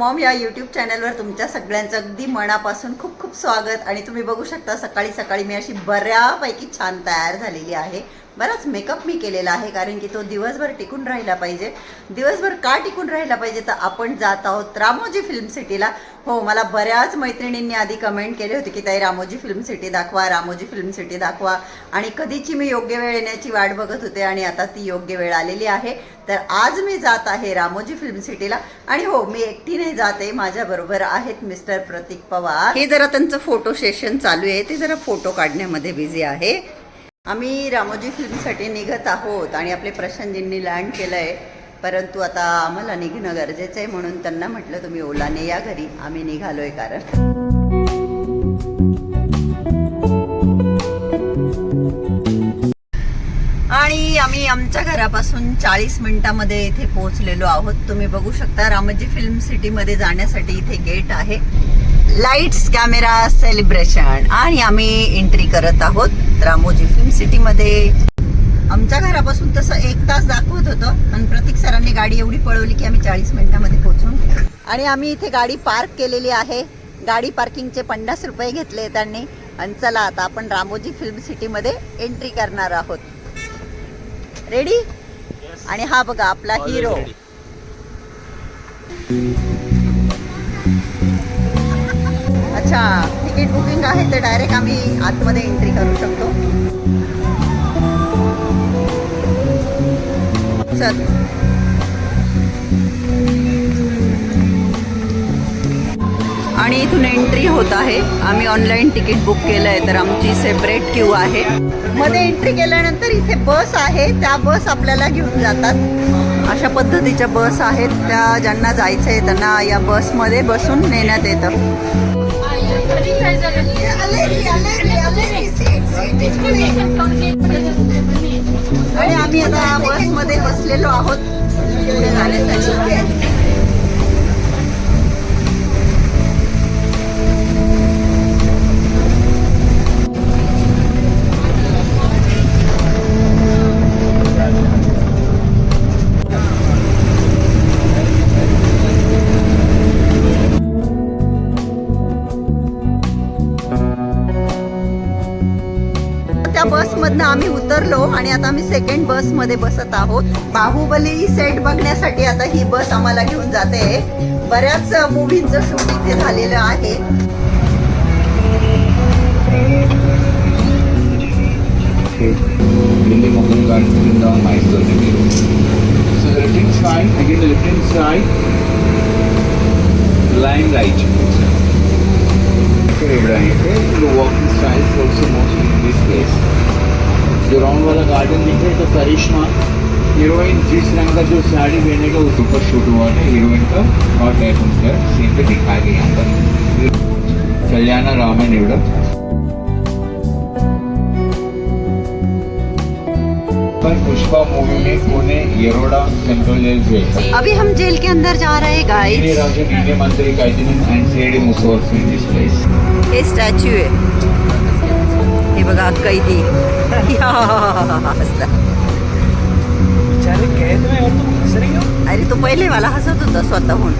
Maugham या YouTube चॅनलवर तुमच्या सगळ्यांचं अगदी मनापासून खूप खूप स्वागत. आणि तुम्ही बघू शकता सकाळी सकाळी मी अशी बऱ्यापैकी छान तयार झालेली आहे. बराच मेकअप मी केलेला आहे कारण की तो दिवसभर टिकून राहिला पाहिजे. दिवसभर का टिकून राहिला पाहिजे? तर आपण जात आहोत रामोजी फिल्म सिटीला हो मला बऱ्याच मैत्रिणींनी आधी कमेंट केले होते की ताई रामोजी फिल्म सिटी दाखवा रामोजी फिल्म सिटी दाखवा. आणि कधीची मी योग्य वेळ येण्याची वाट बघत होते आणि आता ती योग्य वेळ आलेली आहे. तर आज मी जात आहे रामोजी फिल्म सिटीला आणि हो मी एकटीने जाते माझ्याबरोबर आहेत मिस्टर प्रतीक पवार. हे जरा त्यांचं फोटो सेशन चालू आहे. ते जरा फोटो काढण्यामध्ये बिझी आहे. आम्ही रामोजी फिल्मसाठी निघत आहोत आणि आपले प्रशांतजींनी लँड केलं आहे परंतु आता आम्हाला निघणं गरजेचं आहे म्हणून त्यांना म्हटलं तुम्ही ओलाने या घरी. आम्ही निघालोय कारण. आणि आम्ही आमच्या घरापासून चाळीस मिनिटामध्ये इथे पोहोचलेलो आहोत. तुम्ही बघू शकता रामोजी फिल्म सिटीमध्ये जाण्यासाठी इथे गेट आहे. Lights camera celebration. आणि आम्ही एंट्री करत आहोत रामोजी फिल्म सिटीमध्ये. आमच्या घरापासून तसं एक तास दाखवत होतं पण प्रतीक सरांनी गाडी एवढी पळवली की आम्ही चाळीस मिनिटामध्ये पोहोचून आणि आम्ही इथे गाडी पार्क केलेली आहे. गाडी पार्किंगचे पन्नास रुपये घेतले त्यांनी. आणि चला आता आपण रामोजी फिल्म सिटीमध्ये एंट्री करणार आहोत. रेडी आणि हा बघा आपला हिरो अच्छा तिकीट बुकिंग आहे तर डायरेक्ट आम्ही आतमध्ये एंट्री करू शकतो. चल. आणि इथून एंट्री होत आहे. आम्ही ऑनलाईन तिकीट बुक केलं आहे तर आमची सेपरेट क्यू आहे. मध्ये एंट्री केल्यानंतर इथे बस आहे त्या बस आपल्याला घेऊन जातात. अशा पद्धतीच्या बस आहेत त्या ज्यांना जायचं आहे त्यांना या बसमध्ये बसून नेण्यात येतं. आणि आम्ही आता बसमध्ये बसलेलो आहोत. बसमधनं आम्ही उतरलो आणि आता आम्ही सेकंड बसमध्ये बसत आहोत बाहुबली सेट बघण्यासाठी आता ही बस आम्हाला घेऊन जाते बऱ्याच मूवींचं शूट इथे झालेलं आहे Line right. Okay, right. down the walking style is also mostly in this place. जो राउंड वाला गार्डन दिख रहा है तो करिश्मा हीरोइन जिस रंग का जो साड़ी पहने का उस ऊपर शूट हुआ है हीरोइन का और टाइप उनका सीन पे दिखाया गया यहाँ पर कल्याणा रामन एवढं पर पुष्पा मूवी में पुणे येरोडा सेंट्रल जेल से अभी हम जेल के अंदर जा रहे हैं गाइस मंत्री हे स्टॅच्यू हे। बघा कैदी. हो हो. अरे तो पहिले मला हसत होता स्वतःहून.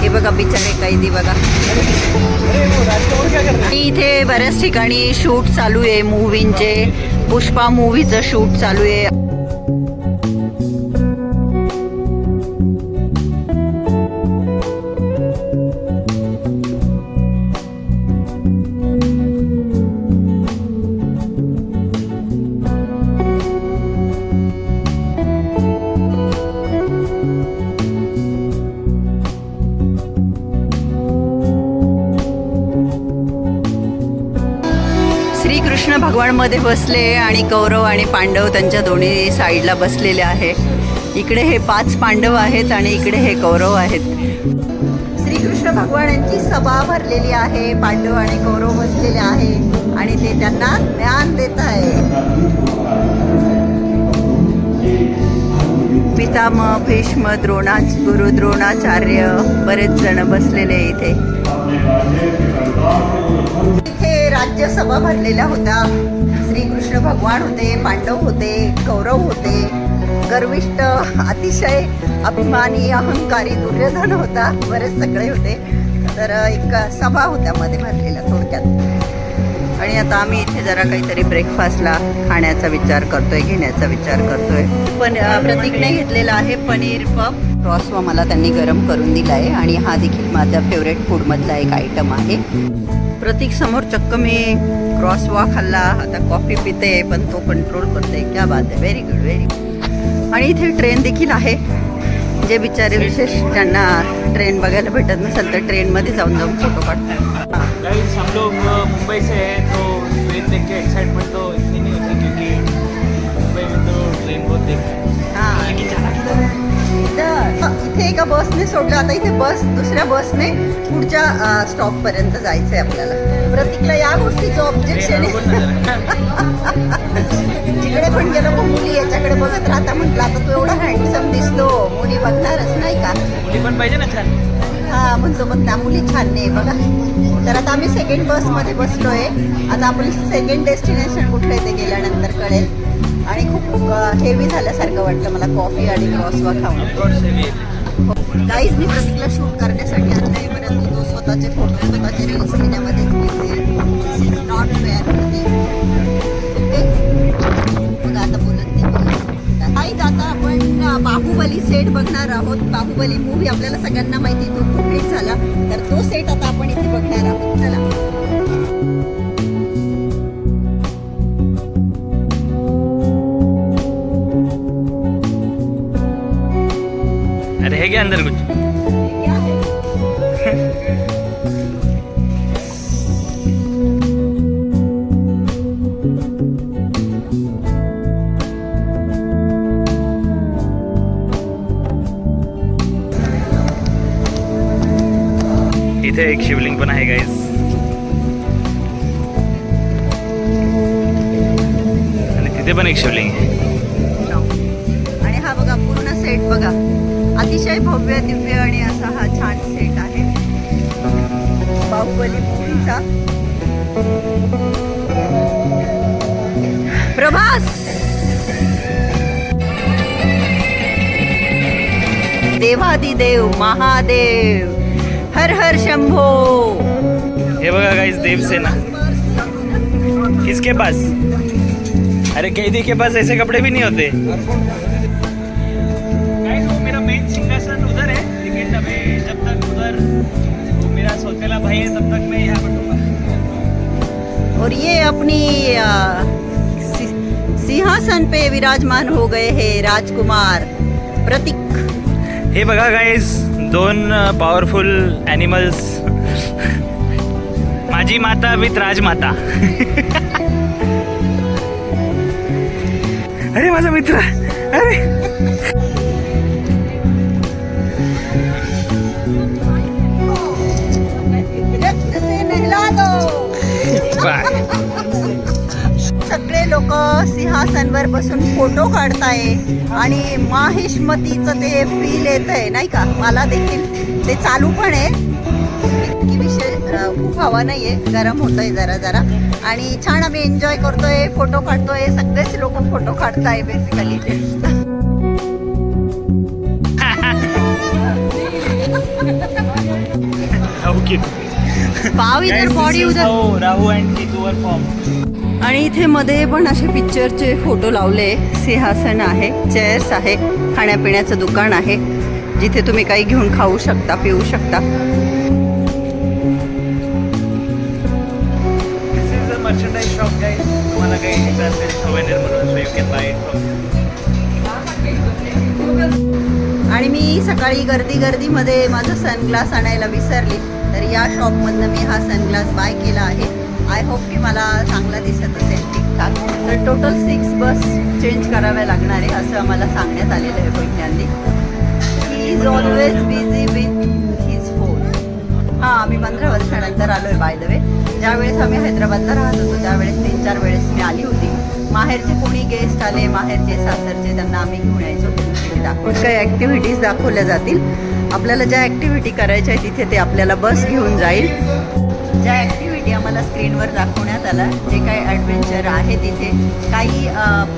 हे बघा बिचारे कैदी बघा. आणि इथे बऱ्याच ठिकाणी शूट चालू आहे मूवींचे पुष्पा मूवीचं शूट चालू आहे. कृष्ण भगवानमध्ये बसले आणि कौरव आणि पांडव त्यांच्या दोन्ही साईडला बसलेले आहे. इकडे हे पाच पांडव आहेत आणि इकडे हे कौरव आहेत. श्रीकृष्ण भगवानांची सभा भरलेली आहे पांडव आणि कौरव बसलेले आहे आणि ते त्यांना ज्ञान देत आहे. पितामह भीष्म द्रोणाच गुरु द्रोणाचार्य बरेच जण बसलेले इथे. राज्यसभा भरलेल्या होत्या. श्रीकृष्ण भगवान होते पांडव होते कौरव होते. गर्विष्ट अतिशय अभिमानी अहंकारी दुर्योधन होता. बरेच सगळे होते. तर एक सभा होत्या मध्ये भरलेल्या थोडक्यात. आणि आता आम्ही इथे जरा काहीतरी ब्रेकफास्टला खाण्याचा विचार करतोय घेण्याचा विचार करतोय. पण अ, प्रतीकने घेतलेला आहे पनीर पप क्रॉसवा मला त्यांनी गरम करून दिला आहे आणि हा देखील माझा फेवरेट फूडमधला एक आयटम आहे. प्रतीक समोर चक्क मी क्रॉसवा खाल्ला. आता कॉफी पिते पण तो कंट्रोल करते क्या बात आहे. व्हेरी गुड व्हेरी गुड आणि इथे ट्रेन देखील आहे. जे बिचारे विशेष त्यांना ट्रेन बघायला भेटत नसेल तर ट्रेनमध्ये जाऊन जाऊन फोटो काढतात. गाइस हम लोग अ, मुंबई से हैं तो ट्रेन देख के एक्साइटमेंट तो इतनी नहीं होती क्योंकि मुंबई में तो ट्रेन बहुत देखते हैं। लेकिन जाना किधर इथं- एका बसने सोडलं आता इथे बस दुसऱ्या बसने पुढच्या स्टॉप पर्यंत जायचंय आपल्याला. प्रतीकला या गोष्टीचं ऑब्जेक्शन ना. जिकडे पण गेलो मग मुली याच्याकडे बघत राहता म्हटलं आता तू एवढा हँडसम दिसतो. मुली बघणारच नाही का? मुली पण पाहिजे ना छान. हा म्हणतो मग त्या मुली छान नाही बघा. तर आता आम्ही सेकंड बसमध्ये बसलोय. आता आपलं सेकंड डेस्टिनेशन कुठलं आहे ते गेल्यानंतर कळेल. आणि खूप हेवी झाल्यासारखं वाटलं मला कॉफी आणि क्रॉसवा खाऊन. काहीच मी प्रतीकला शूट करण्यासाठी आतापर्यंत परंतु तो स्वतःचे फोटो स्वतःचे रील्स घेण्यामध्ये this is not fair okay आता बोलत नाही दादा आता आपण बाहुबली सेट बघणार आहोत. बाहुबली मूवी आपल्याला सगळ्यांना माहिती तो खूप हिट झाला. तर तो सेट आता आपण इथे बघणार आहोत. चला. है क्या अंदर कुछ इथे एक शिवलिंग पण आहे गाईस आणि तिथे पण एक शिवलिंग आहे आणि हा बघा पूर्ण सेट बघा अतिशय भव्य दिव्य आणि असा हा छान सेट आहे. बाहुबली मूवीचा. प्रभास! देवादिदेव महादेव हर हर शंभो! हे बघा गाईस देवसेना. किसके पास? अरे कैदी के पास ऐसे कपड़े भी नहीं होते. है तब तक मैं यहाँ बैठूँगा और ये अपनी सिंहासन पे विराजमान हो गए हैं राजकुमार प्रतीक। हे बघा गाईज दोन पॉवरफुल ॲनिमल्स माझी माता विथ राजमाता. अरे माझा मित्र. अरे. सिंहासनवर बसून फोटो काढताय आणि माहिष्मतीचं ते फील येत आहे नाही का? मला देखील ते चालू पण आहे. इतकी विषय खूप हवा नाहीये. गरम होतंय जरा जरा. आणि छान आम्ही एन्जॉय करतोय फोटो काढतोय सगळेच लोक फोटो काढताय बेसिकली पाव इधर बॉडी उधर. राहू अँड फॉर्म आणि इथे मध्ये पण असे पिक्चरचे फोटो लावले. सिंहासन आहे चेअर्स आहे खाण्यापिण्याचं दुकान आहे. जिथे तुम्ही काही घेऊन खाऊ शकता पिऊ शकता. आणि मी सकाळी गर्दी गर्दीमध्ये माझा सनग्लास आणायला विसरली. तर या शॉपमधनं मी हा सनग्लास बाय केला आहे. आय होप की मला चांगला दिसत असेल ठीकठाक तर टोटल सिक्स बस चेंज कराव्या लागणार आहे असं आम्हाला सांगण्यात आलेलं आहे वैज्ञानिक. He is always busy with his phone हां आम्ही पंधरा वर्षानंतर आलो आहे बाय द वे ज्यावेळेस आम्ही हैदराबादला राहत होतो त्यावेळेस तीन चार वेळेस मी आली होती. माहेरचे कोणी गेस्ट आले माहेरचे सासरचे त्यांना आम्ही घेऊन यायचो दाखवून काही ॲक्टिव्हिटीज दाखवल्या जातील. आपल्याला ज्या ॲक्टिव्हिटी करायच्या आहे तिथे ते आपल्याला बस घेऊन जाईल. ज्या ॲक्टिव्हिटी आम्हाला स्क्रीनवर दाखवण्यात आला. जे काही ॲडव्हेंचर आहे तिथे. काही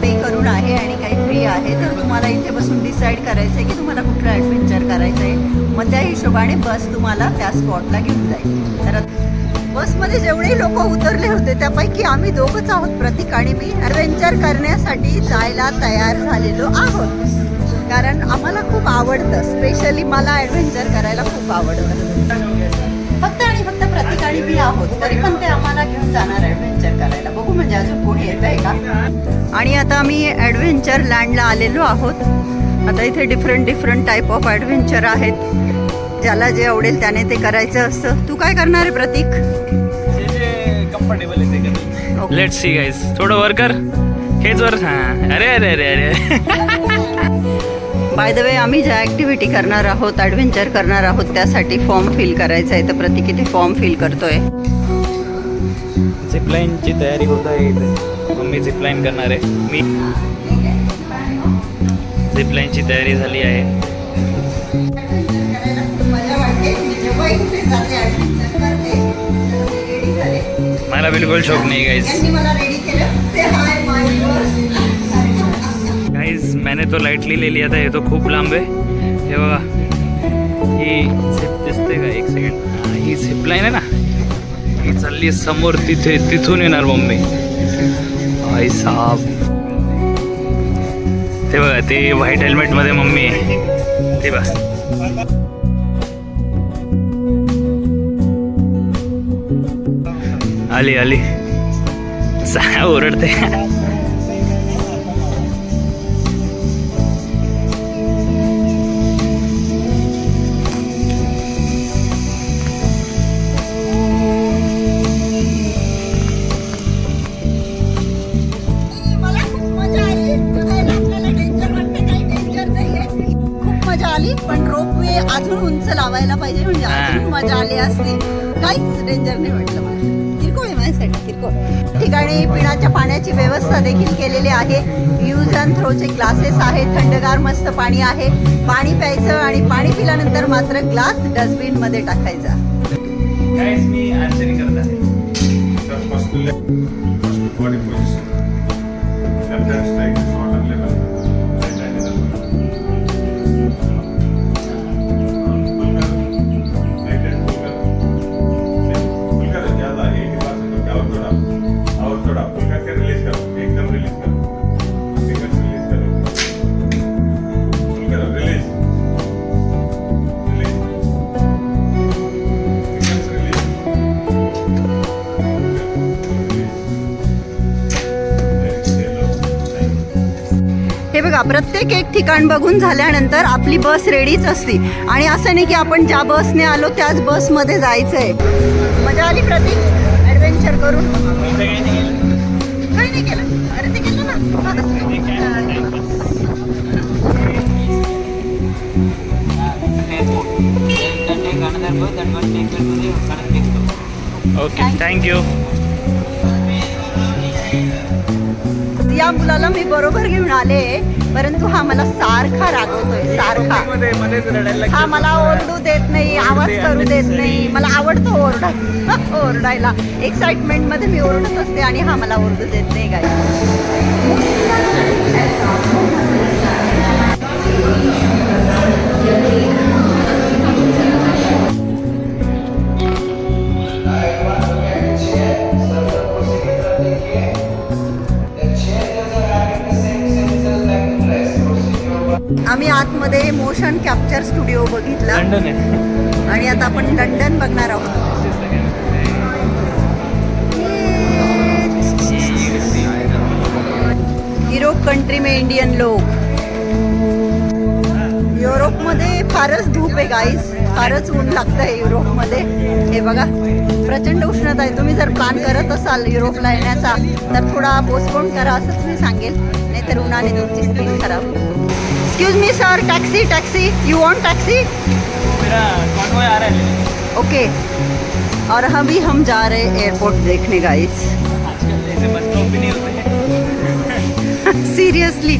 पे करून आहे आणि काही फ्री आहे. तर तुम्हाला इथे बसून डिसाईड करायचं आहे की तुम्हाला कुठलं ॲडव्हेंचर करायचं आहे मग त्या हिशोबाने बस तुम्हाला त्या स्पॉटला घेऊन जाईल. तर बसमध्ये जेवढे लोक उतरले होते त्यापैकी आम्ही दोघंच आहोत प्रतीक आणि मी. ॲडव्हेंचर करण्यासाठी जायला तयार झालेलो आहोत. कारण आम्हाला खूप आवडतं. स्पेशली मला ॲडव्हेंचर करायला खूप आवडतं. आणि मी आहोत तरी पण ते आम्हाला घेऊन जाणार ॲडव्हेंचर करायला. बघू म्हणजे अजून कोणी येत आहे का? आणि आता आम्ही ॲडव्हेंचर लँडला आलेलो आहोत. आता इथे different different type of adventure आहेत. ज्याला जे आवडेल त्याने ते करायचं असतं. तू काय करणार आहे प्रतीक? जे जे कम्फर्टेबल आहे ते करेल ओके. लेट सी गाईज थोडं वर कर. हेच वर. हां. अरे अरे अरे अरे. बाय द वे आम्ही ज्या ॲक्टिव्हिटी करणार आहोत ॲडव्हेंचर करणार आहोत त्यासाठी फॉर्म फिल करायचा आहे. तर प्रतीक इथे फॉर्म फिल करतोय? झिपलाईनची तयारी होत आहे इथे. मम्मी झिपलाईन करणार आहे. मी झिपलाईनची तयारी झाली आहे. मला बिलकुल शौक नाही गाईज गाईज मैंने तो लाईटली ले लिया था हे तो खूप लांब आहे हे बघा ही झिप दिसते का एक सेकंड ही झिप लाईन आहे ना ही चालली समोर तिथे तिथून येणार मम्मी आई साहब। ते बघा ते व्हाईट हेल्मेटमध्ये मम्मी आहे। ते बघा। आली आली। सहा ओरडते। डेंजर नाही वाटलं मला किरकोळ आहे माझ्यासाठी किरकोळ ठिकाणी पिण्याच्या पाण्याची व्यवस्था देखील केलेली आहे यूज अँड थ्रोचे ग्लासेस आहेत थंडगार मस्त पाणी आहे पाणी प्यायचं आणि पाणी पिल्यानंतर मात्र ग्लास डस्टबिनमध्ये टाकायचा Guys, मी आर्चरी करत आहे बघा प्रत्येक एक ठिकाण बघून झाल्यानंतर आपली बस रेडीच असती. आणि असं नाही की आपण ज्या बसने आलो त्याच बसमध्ये जायचं आहे मजा आली प्रतीक? ॲडव्हेंचर करून? काही नाही केलं. अरे ते केलं ना. ओके थँक्यू या मुलाला मी बरोबर घेऊन आले. परंतु हा मला सारखा रागवतोय सारखा. हा. मला ओरडू देत नाही आवाज करू देत नाही मला आवडतं ओरडा ओरडायला. एक्साइटमेंटमध्ये मी ओरडत असते आणि हा मला ओरडू देत नाही काय आम्ही आतमध्ये मोशन कॅप्चर स्टुडिओ बघितला. लंडन आहे. आणि आता आपण लंडन बघणार आहोत. युरोप कंट्री में इंडियन लोक. युरोपमध्ये फारच धूप आहे गाईस फारच ऊन लागतं आहे युरोपमध्ये. हे बघा प्रचंड उष्णता आहे. तुम्ही जर प्लॅन करत असाल युरोपला येण्याचा तर थोडा पोस्टपोन करा असंच मी सांगेल. नाहीतर उन्हाने तुमची स्किन खराब excuse me sir taxi taxi you want taxi मेरा कॉन्वॉय आ रहा है। ओके और अभी हम जा रहे हैं एयरपोर्ट देखने होते हैं। सीरियसली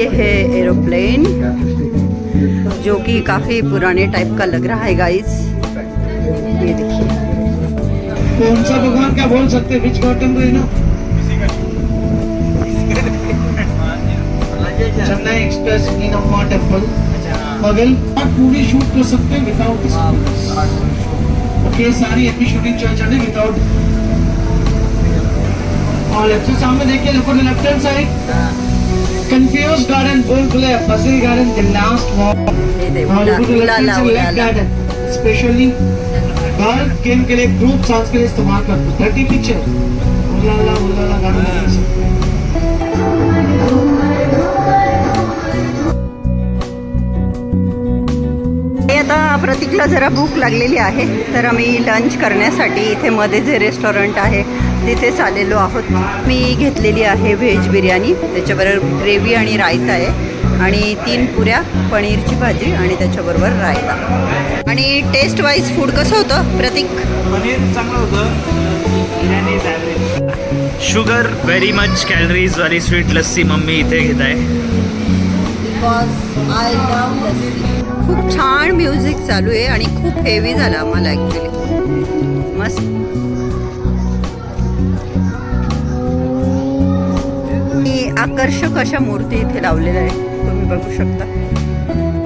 ये है एरोप्लेन जो कि काफ़ी पुराने टाइप का लग रहा है गाइस ये देखिए। कौन सा भगवान क्या बोल सकते हैं? विच गॉड टेंपल ना? Chennai express in Amma temple. मगल आप पूरी शूट कर सकते हैं विदाउट ओके सारी एपी शूटिंग चल जाने विदाउट और लेफ्ट से सामने देखिए देखो left hand side confuse garden बोल खुले फसिल गार्डन द लास्ट वॉक हे दे, और उला- देखो लेफ्ट उलाला, हैंड से लेफ्ट उलाला. गार्डन स्पेशली बाहर गेम के लिए ग्रुप सांस के लिए इस्तेमाल करते हैं। थर्टी पिक्चर उलाला उलाला गार्डन आता प्रतीकला जरा भूक लागलेली आहे तर आम्ही लंच करण्यासाठी इथे मध्ये जे रेस्टॉरंट आहे तिथेच आलेलो आहोत. मी घेतलेली आहे व्हेज बिर्याणी त्याच्याबरोबर ग्रेव्ही आणि रायता आहे. आणि तीन पुऱ्या पनीरची भाजी आणि त्याच्याबरोबर रायता. आणि टेस्ट वाईज फूड कसं होतं प्रतीक? पनीर चांगलं होतं. शुगर व्हेरी मच कॅलरीज वाली स्वीट लस्सी मम्मी इथे घेत आहे. बिकॉज आय लस्सी खूप छान म्युझिक चालू आहे आणि खूप हेवी झालं आम्हाला ॲक्च्युली मस्त. ही आकर्षक अशा मूर्ती इथे लावलेल्या आहेत. तुम्ही बघू शकता.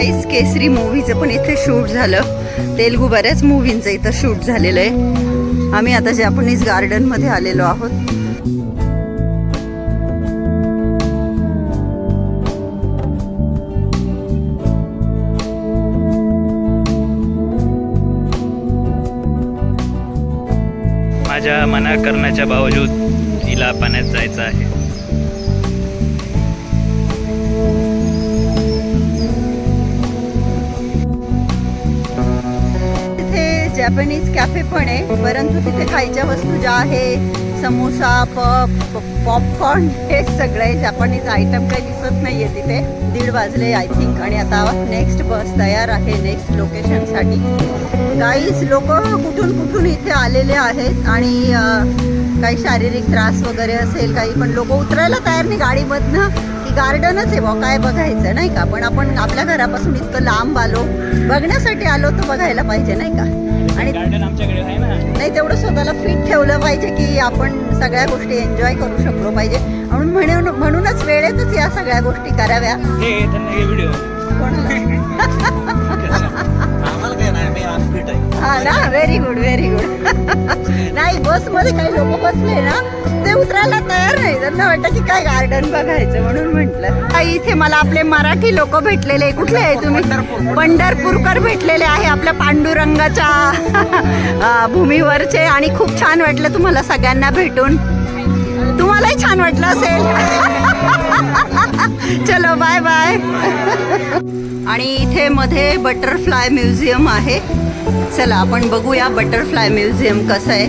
ऐस केसरी मूवीचं पण इथे शूट झालं. तेलगू बऱ्याच मूवींचं इथं शूट झालेलं आहे. आम्ही आता जॅपनीज गार्डनमध्ये आलेलो आहोत. माझ्या मना करण्याच्या बावजूद तिला पाण्यात जायचं आहे. तिथे जॅपनीज कॅफे पण आहे परंतु तिथे खायच्या वस्तू ज्या आहे समोसा पप पॉपकॉर्न हे सगळे जॅपनीज आयटम काही दिसत नाहीये तिथे. दीड वाजले आय थिंक आणि आता नेक्स्ट बस तयार आहे नेक्स्ट लोकेशनसाठी काहीच लोक कुठून कुठून इथे आलेले आहेत आणि काही शारीरिक त्रास वगैरे असेल काही पण लोक उतरायला तयार नाही गाडीमधनं. की गार्डनच आहे बा काय बघायचं नाही का? पण आपण आपल्या घरापासून इतकं लांब आलो बघण्यासाठी आलो तर बघायला पाहिजे नाही का? आणि नाही तेवढं स्वतःला फिट ठेवलं पाहिजे की आपण सगळ्या गोष्टी एन्जॉय करू शकलो पाहिजे. म्हणून म्हणूनच वेळेतच या सगळ्या गोष्टी कराव्या. आम्हाला काय नाही मी आहे हा ना व्हेरी गुड व्हेरी गुड नाही बसमध्ये काही लोक बसले ना ते उतरायला तयार नाही. त्यांना वाटतं की काय गार्डन बघायचं म्हणून म्हटलं. इथे मला आपले मराठी लोक भेटलेले कुठले आहे तुम्ही? पंढरपूरकर भेटलेले आहे आपल्या पांडुरंगाच्या भूमीवरचे. आणि खूप छान वाटलं तुम्हाला सगळ्यांना भेटून. तुम्हालाही छान वाटलं असेल. चलो बाय बाय आणि इथे मध्ये बटरफ्लाय म्युझियम आहे. चला आपण बघूया बटरफ्लाय म्युझियम कसं आहे.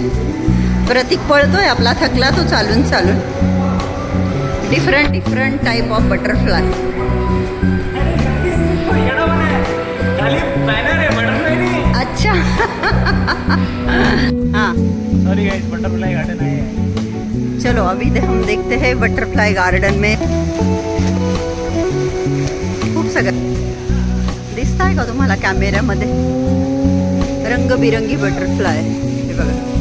प्रतीक पळतोय आपला थकला तो चालून चालून. Different different type of butterfly अच्छा. हां. बटरफ्लाय गार्डन आहे. चलो, अभी दे- हम देखते हैं बटरफ्लाई गार्डन में। खूप सगळं दिसत आहे का तुम्हाला कॅमेऱ्यामध्ये रंगबिरंगी बटरफ्लाय हे बघा.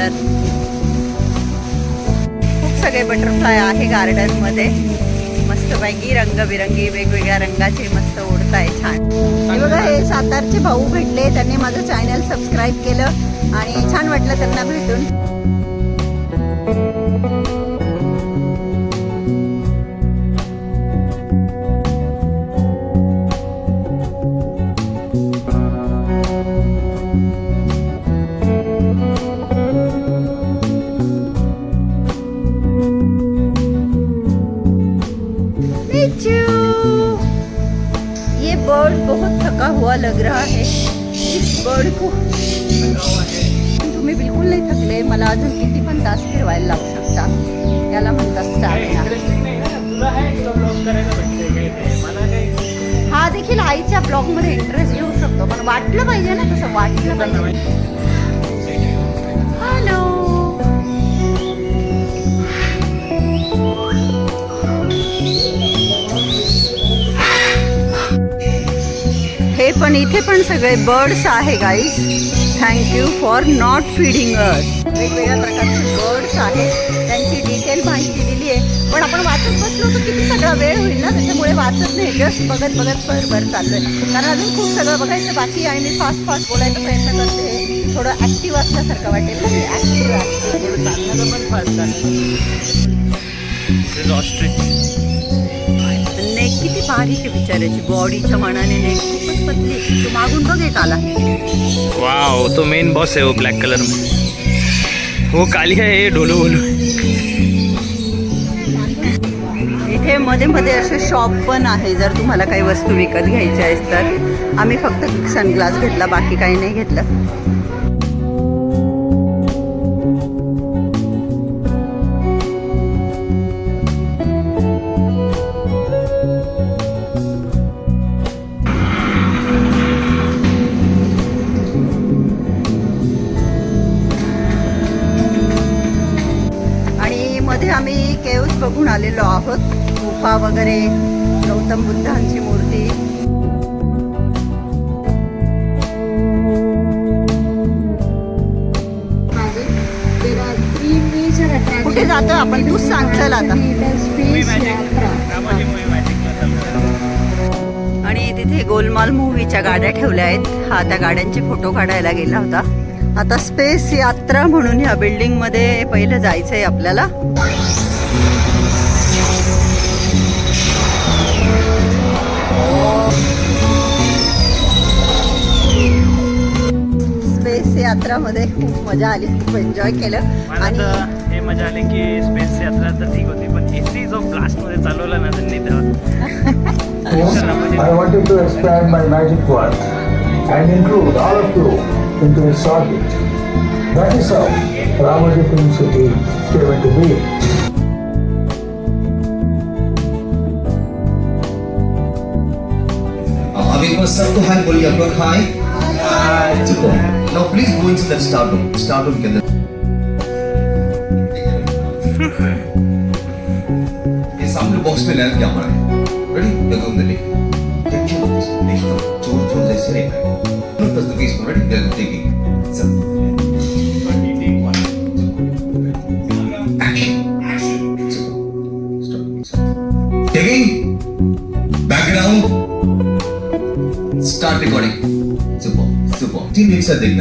कलर खूप सगळे बटरफ्लाय आहे गार्डनमध्ये. मस्तपैकी रंगबिरंगी वेगवेगळ्या रंगाचे मस्त उडताय छान. बघा हे सातारचे भाऊ भेटले त्यांनी माझं चॅनल सबस्क्राईब केलं आणि छान वाटलं त्यांना भेटून. बर्ड्स आहे guys thank you for not feeding us वेगवेगळ्या प्रकारचे बर्ड्स आहेत. त्यांची डिटेल माहिती दिली आहे. पण आपण वाचत बसलो तर किती सगळा वेळ होईल ना? त्याच्यामुळे वाचत नाही जस्ट बघत बघत भर भर आहे कारण अजून खूप सगळं बघायचं बाकी आहे मी फास्ट फास्ट बोलायचा प्रयत्न करते. थोडं ॲक्टिव्ह असल्यासारखं वाटेल. मी ॲक्टिव्ह चालण्याचं पण फास्ट ऑस्ट्रिच किती बारीक आहे बिचाऱ्याची बॉडीच्या मनाने नेक खूपच पतली आहे. तू मागून बघ एक आला. वाओ तो मेन बॉस है वो ब्लैक कलर में वो काली है ये ढोलो बोलो. इथे मध्ये मध्ये असे शॉप पण आहे. जर तुम्हाला काही वस्तू विकत घ्यायच्या आहेत तर. आम्ही फक्त सनग्लास घेतला बाकी काही नाही घेतलं. आलेलो आहोत. गुफा वगैरे गौतम बुद्धांची मूर्ती. कुठे जातोय आपण? तूच सांग चल आता. आणि तिथे गोलमाल मूवीच्या गाड्या ठेवल्या आहेत. हा त्या गाड्यांचे फोटो काढायला गेला होता. आता स्पेस यात्रा म्हणून ह्या बिल्डिंगमध्ये पहिलं जायचंय आपल्याला. यात्रामध्ये खूप मजा आली खूप एन्जॉय केलं आणि हे मजा आली की स्पेस यात्रा तर ठीक होती पण एसी जो ब्लास्टमध्ये चालवला ना त्यांनी तेव्हा Yes, I wanted to expand my magic wand and all of you into. That room star room के अंदर ये सामने बॉक्स में लैंप क्या हमारा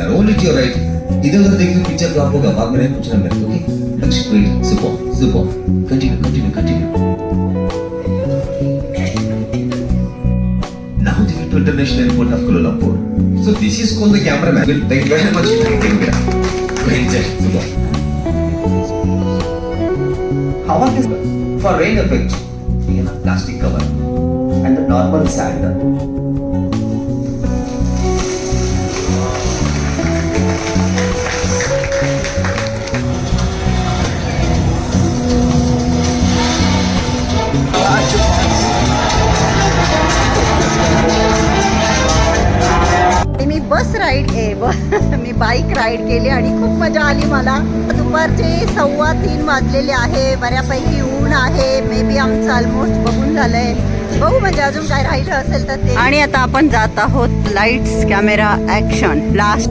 एक साथ देखना रोल इट योर राइट इधर उधर देखने पिक्चर फ्लॉप होगा बाद में नहीं पूछना मेरे को okay next wait super super continue continue continue Now the to International Airport of Kuala Lumpur. So this is called the cameraman. Well, thank you very much. Thank you. Great job. Super. How about this? For rain effect, we have a plastic cover and the normal sand. Me bike ride केली आणि खूप मजा आली मला. दुपारचे सव्वा तीन वाजलेले आहे. बऱ्यापैकी ऊन आहे. मे बी आमचं ऑलमोस्ट बघून झालंय. बघू म्हणजे अजून काय राहिलं असेल तर ते. आणि आता आपण जात आहोत लाईट्स कॅमेरा ऍक्शन लास्ट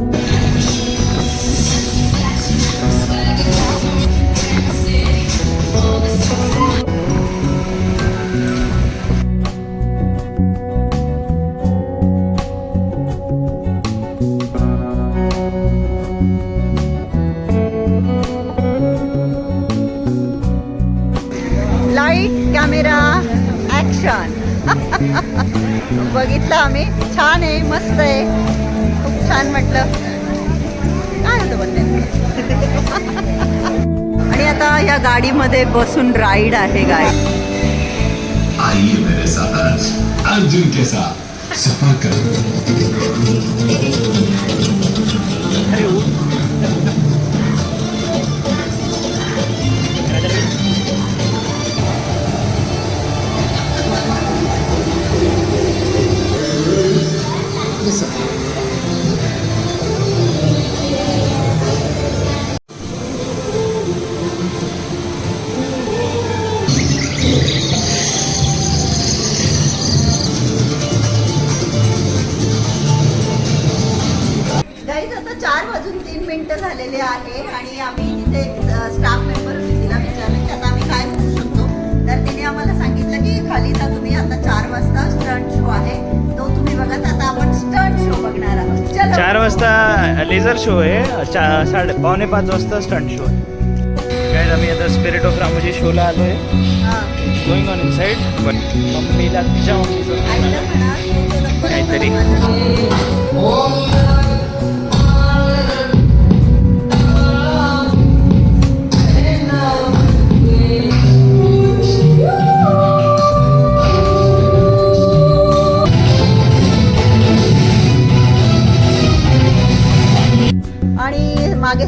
छान आहे मस्त आहे. खूप छान म्हटलं. काय होतं पण आणि आता या गाडीमध्ये बसून राईड आहे गाय आइए मेरे साथ अर्जुन के साथ सफर करो। चा साडे पावणे पाच वाजता स्टंट शो आहे काय आम्ही आता स्पिरिट ऑफ रामोजी शोला आलो आहे. Going on inside but मम्मीला तिच्या मम्मीचं काहीतरी.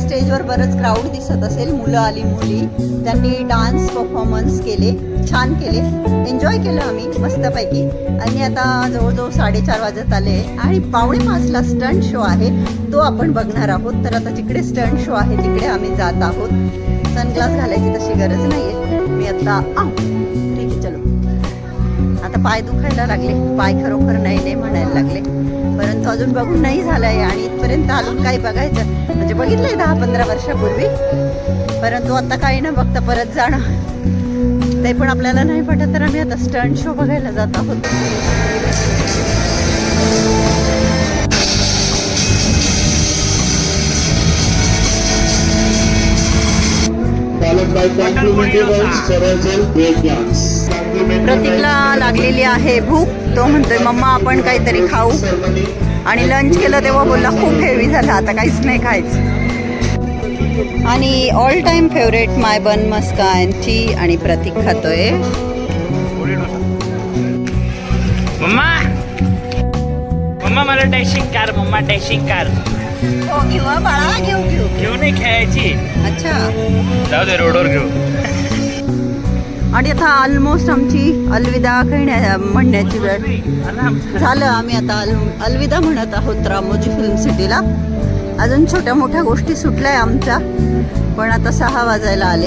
स्टेजवर बरंच क्राऊड दिसत असेल. मुलं आली मुली. त्यांनी डान्स परफॉर्मन्स केले छान केले. एन्जॉय केलं आम्ही मस्तपैकी. आणि आता जवळजवळ साडेचार वाजत आले आणि पावणे पाचला स्टंट शो आहे. तो आपण बघणार आहोत. तर आता जिकडे स्टंट शो आहे तिकडे आम्ही जात आहोत. सनग्लास घालायची तशी गरज नाही आहे मी आता ठीक आहे चलो. आता पाय दुखायला लागले. पाय खरोखर नाही नाही म्हणायला लागले. परंतु अजून बघून नाही झालंय आणि इथपर्यंत अजून काही बघायचं. म्हणजे बघितलंय दहा पंधरा वर्षापूर्वी. परंतु आता काही ना बघता परत जाणं. ते पण आपल्याला नाही पटत तर आम्ही आता स्टंट शो बघायला जात आहोत. Followed by complementary cerebral breakdowns. प्रतीकला लागलेली आहे भूक. तो म्हणतोय मम्मा आपण काहीतरी खाऊ. आणि लंच केलं तेव्हा बोलला खूप हेवी झालं आता काहीच नाही खायचं. आणि all time favourite my bun Muskan tea आणि प्रतीक खातोय. मम्मा मम्मा मला dashing car mumma dashing car हो घेऊ घेऊ घेऊ नाही खेळायची. अच्छा. जाऊ दे रोडवर घेऊ. आणि आता ऑलमोस्ट आमची अलविदा घेण्या म्हणण्याची वेळ. झालं आम्ही आता अल अलविदा म्हणत आहोत रामोजी फिल्म सिटीला अजून छोट्या मोठ्या गोष्टी सुटल्या आहे आमच्या पण आता सहा वाजायला आले.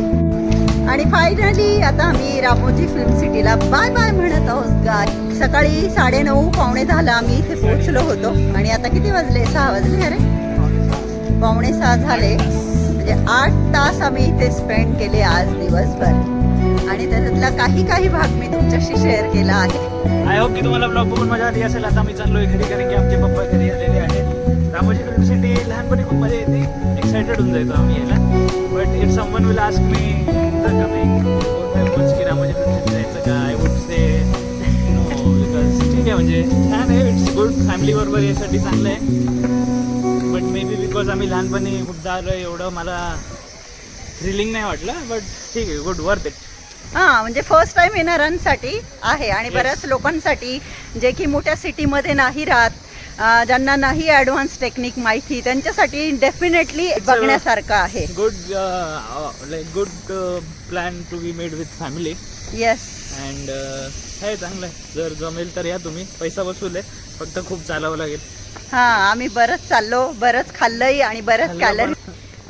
आणि फायनली आता आम्ही रामोजी फिल्म सिटीला बाय बाय म्हणत आहोत गाय सकाळी साडेनऊ पावणे दहाला आम्ही इथे पोहोचलो होतो. आणि आता किती वाजले? सहा वाजले अरे. पावणे सहा झाले. म्हणजे आठ तास आम्ही इथे स्पेंड केले आज दिवसभर. आणि त्याच्यातला काही काही भाग मी तुमच्याशी शेअर केला आहे. आय होप की तुम्हाला ब्लॉग बघून मजा आली असेल. आता आम्ही चाललोय घरी कारण की आमचे पप्पा घरी आलेले आहेत. रामोजी युनिव्हर्सिटी सिटी लहानपणी खूप मजा येते. एक्सायटेड होऊन जायचो आम्ही यायला. But if someone will ask me the coming की रामोजी युनिव्हर्सिटी जायचं का? आय वुड से ठीक आहे म्हणजे छान आहे. इट्स गुड फॅमिली बरोबर यासाठी चांगलं आहे. बट मे बी बिकॉज आम्ही लहानपणी खूपदा आलो एवढं मला थ्रिलिंग नाही वाटलं. बट ठीक आहे गुड वर्थ इट हां म्हणजे फर्स्ट टाइम येणाऱ्यांसाठी आहे आणि बऱ्याच लोकांसाठी जे की मोठ्या सिटीमध्ये नाही राहत ज्यांना नाही ॲडव्हान्स टेक्निक माहिती त्यांच्यासाठी डेफिनेटली बघण्यासारखं आहे. Good like good plan to be made with family yes and आहे चांगलं आहे. जर जमेल तर या तुम्ही. पैसा वसूल आहे. फक्त खूप चालावं लागेल. हां आम्ही बरंच चाललो बरंच खाल्लंही आणि बरंच कॅलरी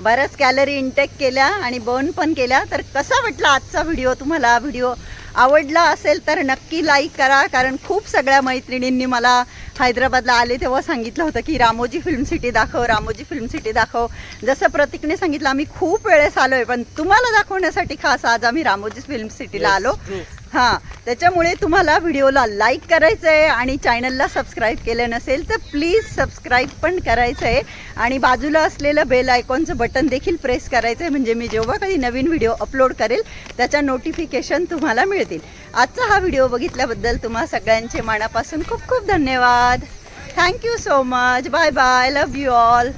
बरंच कॅलरी इंटेक केल्या आणि बर्न पण केल्या. तर कसा वाटला आजचा व्हिडिओ तुम्हाला व्हिडिओ आवडला असेल तर नक्की लाईक करा. कारण खूप सगळ्या मैत्रिणींनी मला हैदराबादला आले तेव्हा सांगितलं होतं की रामोजी फिल्म सिटी दाखव रामोजी फिल्म सिटी दाखव. जसं प्रतीकने सांगितलं आम्ही खूप वेळेस आलो आहे पण तुम्हाला दाखवण्यासाठी खास आज आम्ही रामोजी फिल्म सिटीला आलो. हां त्याच्यामुळे तुम्हाला व्हिडिओला लाईक करायचं आहे आणि चॅनलला सबस्क्राईब केलं नसेल तर प्लीज सबस्क्राईब पण करायचं आहे आणि बाजूला असलेलं बेल आयकॉनचं बटन देखील प्रेस करायचं आहे म्हणजे मी जेव्हा काही नवीन व्हिडिओ अपलोड करेल त्याच्या नोटिफिकेशन तुम्हाला मिळतील. आजचा हा व्हिडिओ बघितल्याबद्दल तुम्हा सगळ्यांचे मनापासून खूप खूप धन्यवाद. Thank you so much bye bye love you all